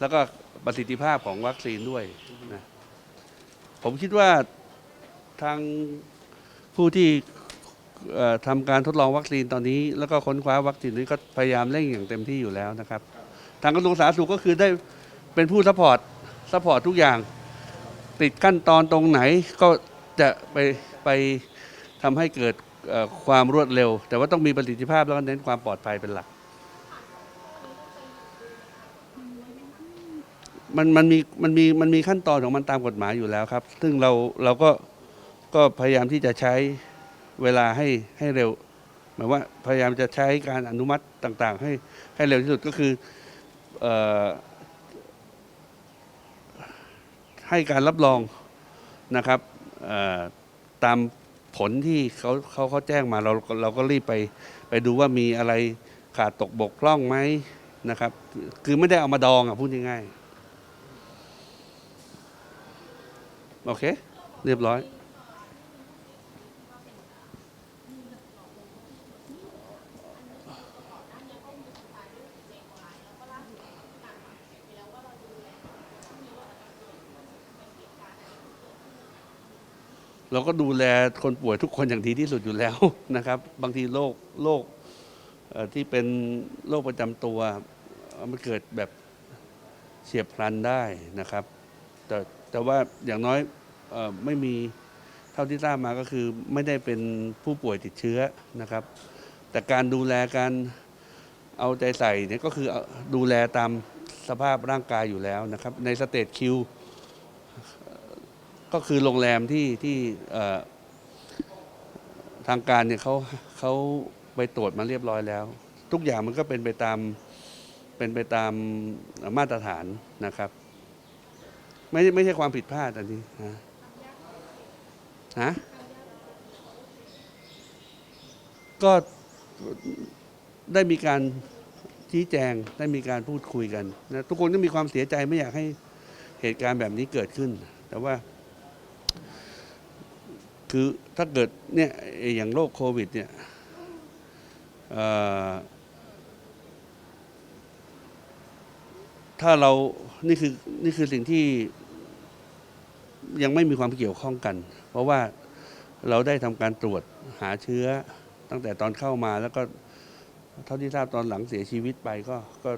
แล้วก็ประสิทธิภาพของวัคซีนด้วยนะผมคิดว่าทางผู้ที่ทำการทดลองวัคซีนตอนนี้ แล้วก็ค้นคว้าวัคซีนนี้ก็พยายามเร่งอย่างเต็มที่อยู่แล้วนะครับ ทางกระทรวงสาธารณสุขก็คือได้เป็นผู้ซัพพอร์ตซัพพอร์ตทุกอย่าง ติดขั้นตอนตรงไหนก็จะไปไปทำให้เกิดความรวดเร็ว แต่ว่าต้องมีประสิทธิภาพแล้วก็เน้นความปลอดภัยเป็นหลัก มันมันมีมันมีมันมีขั้นตอนของมันตามกฎหมายอยู่แล้วครับ ซึ่งเราเราก็ก็พยายามที่จะใช้เวลาให้ให้เร็วหมายว่าพยายามจะใช้การอนุมัติต่างๆ ให้ให้เร็วที่สุดก็คือเออให้การรับรองนะครับตามผลที่เขาเขาเขาแจ้งมาเราเราก็รีบไปไปดูว่ามีอะไรขาดตกบกพร่องไหมนะครับ คือไม่ได้เอามาดองอะพูดง่ายๆ โอเค เรียบร้อย เราก็ดูแลคนป่วยทุกคนอย่างดีที่สุดอยู่แล้วนะครับ บางทีโรคโรคที่เป็นโรคประจำตัวมันเกิดแบบเฉียบพลันได้นะครับแต่ แต่ว่าอย่างน้อยออไม่มีเท่าที่ทราบมาก็คือไม่ได้เป็นผู้ป่วยติดเชื้อนะครับ แต่การดูแลการเอาใจใส่เนี่ยก็คือดูแลตามสภาพร่างกายอยู่แล้วนะครับ ในสเตจคิวก็คือโรงแรมที่ที่ทางการเนี่ยเขาเขาไปตรวจมาเรียบร้อยแล้ว ทุกอย่างมันก็เป็นไปตามเป็นไปตามมาตรฐานนะครับ ไม่ไม่ใช่ความผิดพลาดอันนี้ฮะฮะก็ได้มีการชี้แจงได้มีการพูดคุยกันนะทุกคนก็มีความเสียใจไม่อยากให้เหตุการณ์แบบนี้เกิดขึ้น แต่ว่า คือถ้าเกิดเนี่ยอย่างโรคโควิด เนี่ยถ้าเรานี่คือนี่คือสิ่งที่ ยังไม่มีความเกี่ยวข้องกัน เพราะว่าเราได้ทำการตรวจหาเชื้อตั้งแต่ตอนเข้ามาแล้วก็เท่าที่ทราบตอนหลังเสียชีวิตไปก็ก็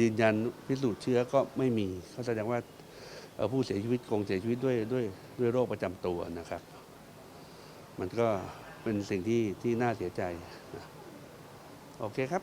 ยืนยันพิสูจน์เชื้อก็ไม่มีก็แสดงว่าผู้เสียชีวิตคงเสียชีวิตด้วยด้วยด้วยโรคประจำตัวนะครับ มันก็เป็นสิ่งที่ที่น่าเสียใจ โอเคครับ